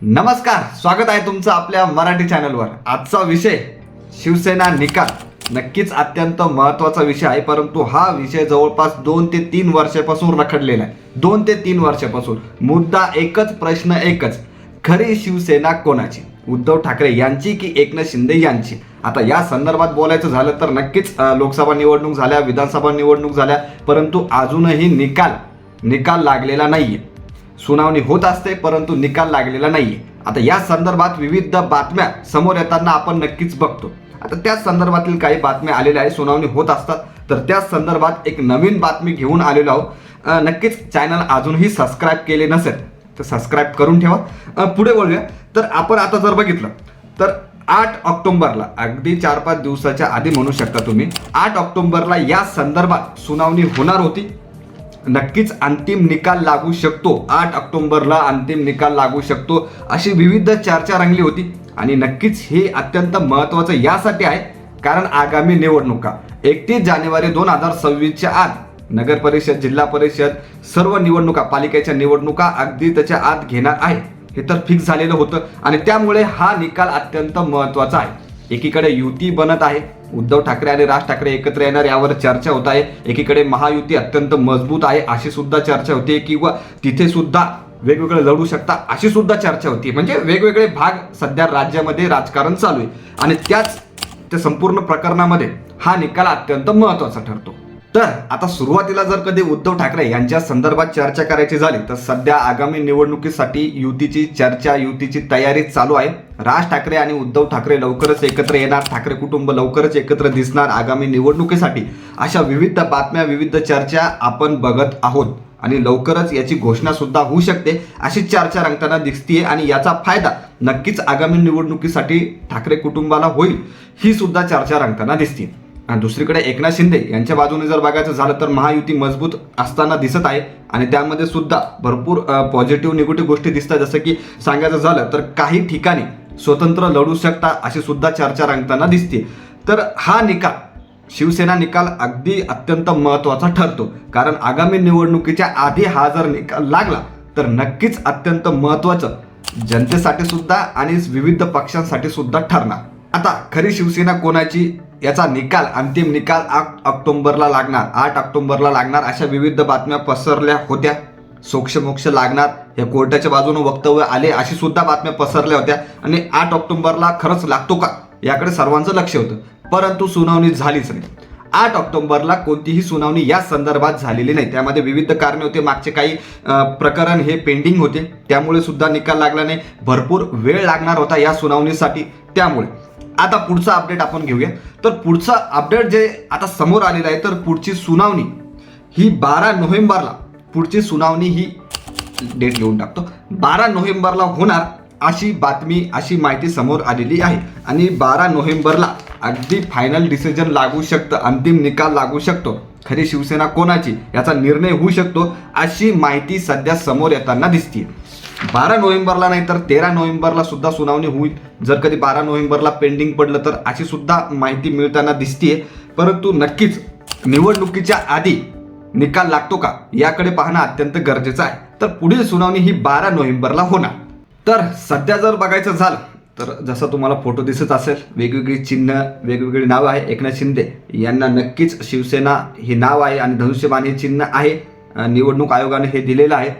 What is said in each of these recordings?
नमस्कार स्वागत आहे तुमचं आपल्या मराठी चॅनलवर. आजचा विषय शिवसेना निकाल. नक्कीच अत्यंत महत्त्वाचा विषय आहे परंतु हा विषय जवळपास दोन ते तीन वर्षापासून रखडलेला आहे. दोन ते तीन वर्षापासून. मुद्दा एकच प्रश्न एकच. खरी शिवसेना कोणाची? उद्धव ठाकरे यांची की एकनाथ शिंदे यांची? आता या संदर्भात बोलायचं झालं तर नक्कीच लोकसभा निवडणूक झाल्या विधानसभा निवडणूक झाल्या परंतु अजूनही निकाल निकाल लागलेला नाही आहे सुनावणी होत असते परंतु निकाल लागलेला नाहीये. आता या संदर्भात विविध बातम्या समोर येताना आपण नक्कीच बघतो. आता त्या संदर्भातील काही बातम्या आलेल्या आहे सुनावणी होत असतात. तर त्या संदर्भात एक नवीन बातमी घेऊन आलेलो आहोत. नक्कीच चॅनल अजूनही सबस्क्राईब केले नसेल तर सबस्क्राईब करून ठेवा. पुढे बोलूया. तर आपण आता जर बघितलं तर आठ ऑक्टोंबरला अगदी चार पाच दिवसाच्या आधी म्हणू शकता तुम्ही आठ ऑक्टोंबरला या संदर्भात सुनावणी होणार होती. नक्कीच अंतिम निकाल लागू शकतो. आठ ऑक्टोबरला अंतिम निकाल लागू शकतो अशी विविध चर्चा रंगली होती. आणि नक्कीच हे अत्यंत महत्वाचं यासाठी आहे कारण आगामी निवडणुका एकतीस जानेवारी दोन हजार सव्वीसच्या आत नगर परिषद जिल्हा परिषद सर्व निवडणुका पालिकेच्या निवडणुका अगदी त्याच्या आत घेणार आहे. हे तर फिक्स झालेलं होतं. आणि त्यामुळे हा निकाल अत्यंत महत्त्वाचा आहे. एकीकडे युती बनत आहे. उद्धव ठाकरे आणि राज ठाकरे एकत्र येणार यावर चर्चा होत आहे. एकीकडे महायुती अत्यंत मजबूत आहे अशी सुद्धा चर्चा होते किंवा तिथे सुद्धा वेगवेगळे लढू शकता अशी सुद्धा चर्चा होती. म्हणजे वेगवेगळे भाग सध्या राज्यामध्ये राजकारण चालू आहे. आणि त्याच त्या संपूर्ण प्रकरणामध्ये हा निकाल अत्यंत महत्त्वाचा ठरतो. तर आता सुरुवातीला जर कधी उद्धव ठाकरे यांच्या संदर्भात चर्चा करायची झाली तर सध्या आगामी निवडणुकीसाठी युतीची चर्चा युतीची तयारी चालू आहे. राज ठाकरे आणि उद्धव ठाकरे लवकरच एकत्र येणार ठाकरे कुटुंब लवकरच एकत्र दिसणार आगामी निवडणुकीसाठी. अशा विविध बातम्या विविध चर्चा आपण बघत आहोत आणि लवकरच याची घोषणा सुद्धा होऊ शकते अशी चर्चा रंगताना दिसतीये आणि याचा फायदा नक्कीच आगामी निवडणुकीसाठी ठाकरे कुटुंबाला होईल ही सुद्धा चर्चा रंगताना दिसते दुसरीकडे एकनाथ शिंदे यांच्या बाजूने जर बघायचं झालं तर महायुती मजबूत असताना दिसत आहे आणि त्यामध्ये सुद्धा भरपूर पॉझिटिव्ह निगेटिव्ह गोष्टी दिसतात. जसं की सांगायचं झालं तर काही ठिकाणी स्वतंत्र लढू शकता अशी सुद्धा चर्चा रंगताना दिसते. तर हा निकाल शिवसेना निकाल अगदी अत्यंत महत्त्वाचा ठरतो. कारण आगामी निवडणुकीच्या आधी हा जर निकाल लागला तर नक्कीच अत्यंत महत्वाचं जनतेसाठी सुद्धा आणि विविध पक्षांसाठी सुद्धा ठरणार. आता खरी शिवसेना कोणाची? याचा निकाल अंतिम निकाल आठ ऑक्टोंबरला लागणार. आठ ऑक्टोंबरला लागणार अशा विविध बातम्या पसरल्या होत्या. सोक्षमोक्ष लागणार हे कोर्टाच्या बाजूने वक्तव्य आले अशी सुद्धा बातम्या पसरल्या होत्या. आणि आठ ऑक्टोंबरला खरंच लागतो का? याकडे सर्वांचं लक्ष होतं. परंतु सुनावणी झालीच नाही. आठ ऑक्टोबरला कोणतीही सुनावणी या संदर्भात झालेली नाही. त्यामध्ये विविध कारणे होते. मागचे काही प्रकरण हे पेंडिंग होते. त्यामुळे सुद्धा निकाल लागला नाही. भरपूर वेळ लागणार होता या सुनावणीसाठी. त्यामुळे आता पुढचा अपडेट आपण घेऊया. तर पुढचा अपडेट जे आता समोर आलेलं आहे तर पुढची सुनावणी ही बारा नोव्हेंबरला पुढची सुनावणी ही डेट घेऊन टाकतो. बारा नोव्हेंबरला होणार अशी बातमी अशी माहिती समोर आलेली आहे. आणि बारा नोव्हेंबरला अगदी फायनल डिसिजन लागू शकतं अंतिम निकाल लागू शकतो. खरी शिवसेना कोणाची याचा निर्णय होऊ शकतो अशी माहिती सध्या समोर येताना दिसते बारा नोव्हेंबरला नाही तर तेरा नोव्हेंबरला सुद्धा सुनावणी होईल. जर कधी बारा नोव्हेंबरला पेंडिंग पडलं तर अशी सुद्धा माहिती मिळताना दिसते परंतु नक्कीच निवडणुकीच्या आधी निकाल लागतो का याकडे पाहणं अत्यंत गरजेचं आहे. तर पुढील सुनावणी ही बारा नोव्हेंबरला होणार. तर सध्या जर बघायचं झालं तर जसं तुम्हाला फोटो दिसत असेल वेगवेगळी चिन्ह वेगवेगळी नावं आहे एकनाथ शिंदे. यांना नक्कीच शिवसेना हे नाव आहे आणि धनुष्यबाण हे चिन्ह आहे. निवडणूक आयोगाने हे दिलेलं आहे.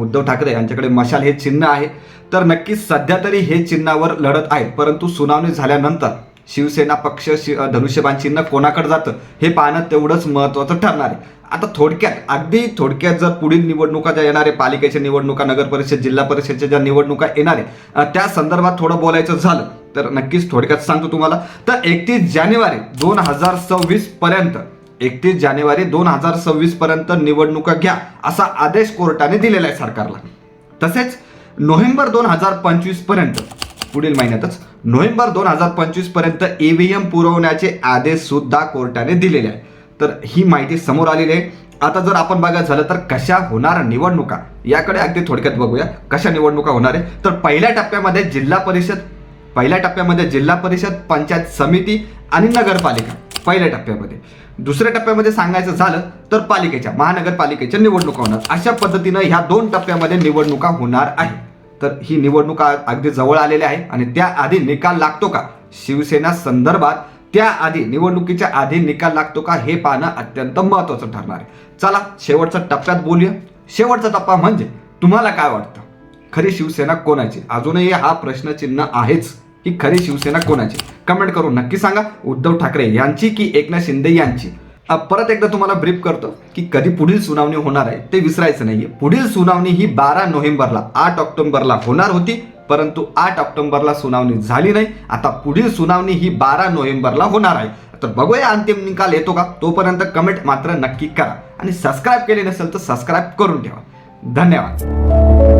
उद्धव ठाकरे यांच्याकडे मशाल हे चिन्ह आहे. तर नक्कीच सध्या तरी हे चिन्हावर लढत आहेत. परंतु सुनावणी झाल्यानंतर शिवसेना पक्ष शि धनुष्यबाण चिन्ह कोणाकडे जातं हे पाहणं तेवढंच महत्त्वाचं ठरणार आहे. आता थोडक्यात अगदी थोडक्यात जर पुढील निवडणुका ज्या येणार आहे पालिकेच्या निवडणुका नगर परिषद जिल्हा परिषदच्या ज्या निवडणुका येणार आहे त्या संदर्भात थोडं बोलायचं झालं तर नक्कीच थोडक्यात सांगतो तुम्हाला. तर एकतीस जानेवारी दोन हजार सव्वीस पर्यंत एकतीस जानेवारी दोन हजार सव्वीस पर्यंत निवडणुका घ्या असा आदेश कोर्टाने दिलेला आहे सरकारला. तसेच नोव्हेंबर दोन हजार पंचवीसपर्यंत पुढील महिन्यातच नोव्हेंबर दोन हजार पंचवीसपर्यंत ईव्हीएम पुरवण्याचे आदेश सुद्धा कोर्टाने दिलेले आहे तर ही माहिती समोर आलेली आहे. आता जर आपण बघायचं झालं तर कशा होणार निवडणुका? याकडे अगदी थोडक्यात बघूया. कशा निवडणुका होणार आहे? तर पहिल्या टप्प्यामध्ये जिल्हा परिषद पहिल्या टप्प्यामध्ये जिल्हा परिषद पंचायत समिती आणि नगरपालिका. पहिल्या टप्प्यामध्ये. दुसऱ्या टप्प्यामध्ये सांगायचं झालं तर पालिकेच्या महानगरपालिकेच्या निवडणुका होणार. अशा पद्धतीनं ह्या दोन टप्प्यामध्ये निवडणुका होणार आहे तर ही निवडणूक अगदी जवळ आलेली आहे. आणि त्याआधी निकाल लागतो का? शिवसेना संदर्भात त्याआधी निवडणुकीच्या आधी निकाल लागतो का? हे पाहणं अत्यंत महत्वाचं ठरणार आहे. चला शेवटच्या टप्प्यात बोलूया. शेवटचा टप्पा म्हणजे तुम्हाला काय वाटतं? खरी शिवसेना कोणाची? अजूनही हा प्रश्नचिन्ह आहेच ही खरी शिवसेना कोणाची? कमेंट करून नक्की सांगा. उद्धव ठाकरे यांची की एकनाथ शिंदे यांची? परत एकदा तुम्हाला ब्रीफ करतो की कधी पुढील सुनावणी होणार आहे ते विसरायचं नाहीये. पुढील सुनावणी ही बारा नोव्हेंबरला आठ ऑक्टोबरला होणार होती परंतु आठ ऑक्टोबरला सुनावणी झाली नाही. आता पुढील सुनावणी ही बारा नोव्हेंबरला होणार आहे. तर बघूया अंतिम निकाल येतो का? तोपर्यंत कमेंट मात्र नक्की करा. आणि सबस्क्राईब केले नसेल तर सबस्क्राईब करून ठेवा. धन्यवाद.